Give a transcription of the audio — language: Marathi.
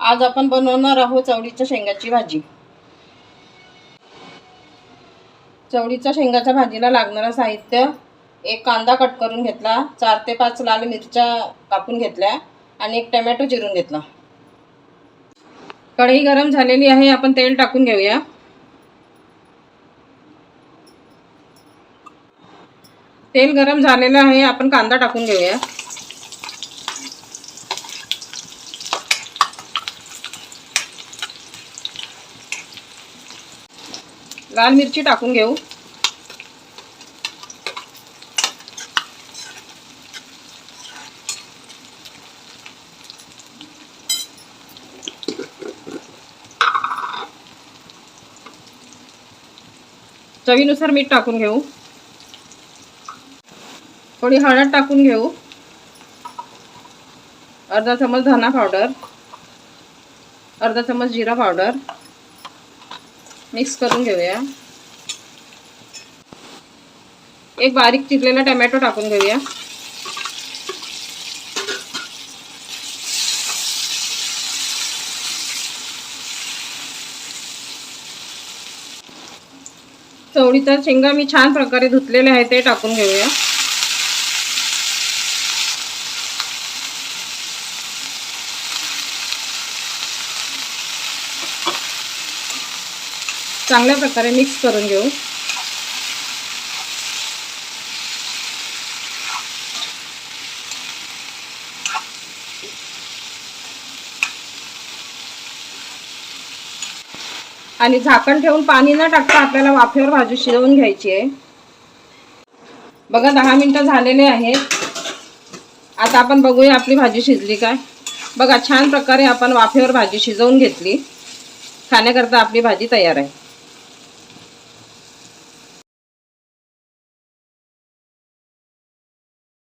आज आपण बनवणार आहोत चवळीच्या शेंगाची भाजी. चवळीच्या शेंगाच्या भाजीला लागणारं साहित्य एक कांदा कट करून घेतला चार ते पाच लाल मिरच्या कापून घेतल्या आणि एक टमॅटो चिरून घेतला. कढई गरम झालेली आहे आपण तेल टाकून घेऊया. तेल गरम झालेलं आहे आपण कांदा टाकून घेऊया. लाल मिरची टाकून घेऊ. चवीनुसार मीठ टाकून घेऊ. थोडी हळद टाकून घेऊ. अर्धा चमच धना पावडर. अर्धा चमच जिरा पावडर. मिक्स करून घेऊया. एक बारीक चिरलेला टमॅटो टाकून घेऊया. चवळीचा शेंगा मी छान प्रकारे धुतलेले आहे ते टाकून घेऊया. चांगल्या प्रकारे मिक्स करून घेऊ. आणि झाकण ठेवून पाणी न टाकता आपल्याला वाफेवर भाजी शिजवून घ्यायची आहे. बघा दहा मिनटं झालेले आहेत. आता आपण बघूया आपली भाजी शिजली काय. बघा छान प्रकारे आपण वाफेवर भाजी शिजवून घेतली. खाण्याकरता आपली भाजी तयार आहे.